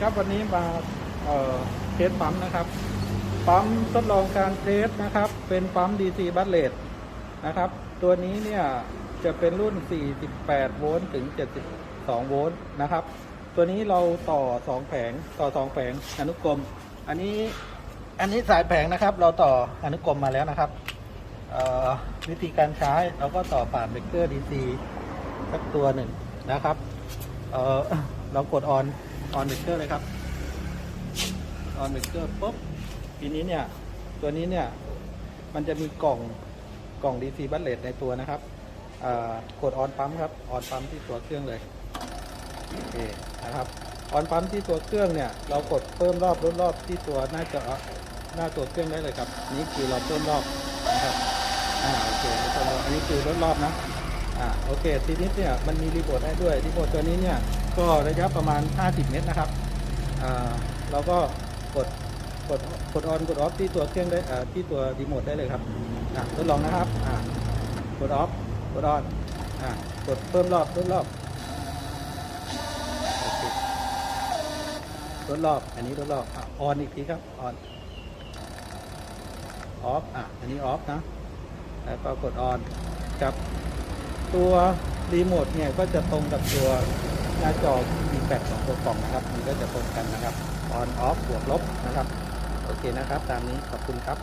ครับวันนี้มาเเทสปั๊มนะครับปั๊มทดลองการเทสนะครับ เป็นปั๊ม DC บัตเลตนะครับ ตัวนี้เนี่ยจะเป็นรุ่น 48 โวลต์ถึง 72 โวลต์นะครับ ตัวนี้เราต่อ 2 แผงต่อ 2 แผงอนุกรม อันนี้อันนี้สายแผงนะครับ เราต่ออนุกรมมาแล้วนะครับวิธีการใช้เราก็ต่อผ่านเบรกเกอร์ DC สักตัวหนึ่งนะครับเเรากดออน ออนเบรกเกอร์เลยครับออนเบรกเกอร์ปุ๊บทีนี้เนี่ย ตัวนี้เนี่ย มันจะมีกล่องกล่อง DC บัตเลตในตัวนะครับกดออนปั๊มครับออนปั๊มที่ตัวเครื่องเลยโอเคนะครับออนปั๊มที่ตัวเครื่องเนี่ย เรากดเพิ่มรอบลดรอบที่ตัวหน้าจอหน้าตัวเครื่องได้เลยครับ นี่คือเราเพิ่มรอบนะครับอ่าโอเคอันนี้คือลดรอบนะอ่าโอเคทีนี้เนี่ยมันมีรีโมทให้ด้วยรีโมทตัวนี้เนี่ย ก็ระยะประมาณ 50 เมตรนะครับเราก็กดกดกดออนกดออฟที่ตัวเครื่องได้ที่ตัวรีโมทได้เลยครับทดลองนะครับกดออฟกดออนกดเพิ่มรอบลดรอบโอเคลดรอบ อันนี้ลดรอบออนอีกทีครับออนออฟอะอันนี้ออฟนะแล้วก็กดออนครับตัวรีโมทเนี่ยก็จะตรงกับตัว หน้าจอ D8 ของตัวกล่องนะครับ มีก็จะตรงกันนะครับ on off บวกลบนะครับ โอเคนะครับ ตามนี้ขอบคุณครับ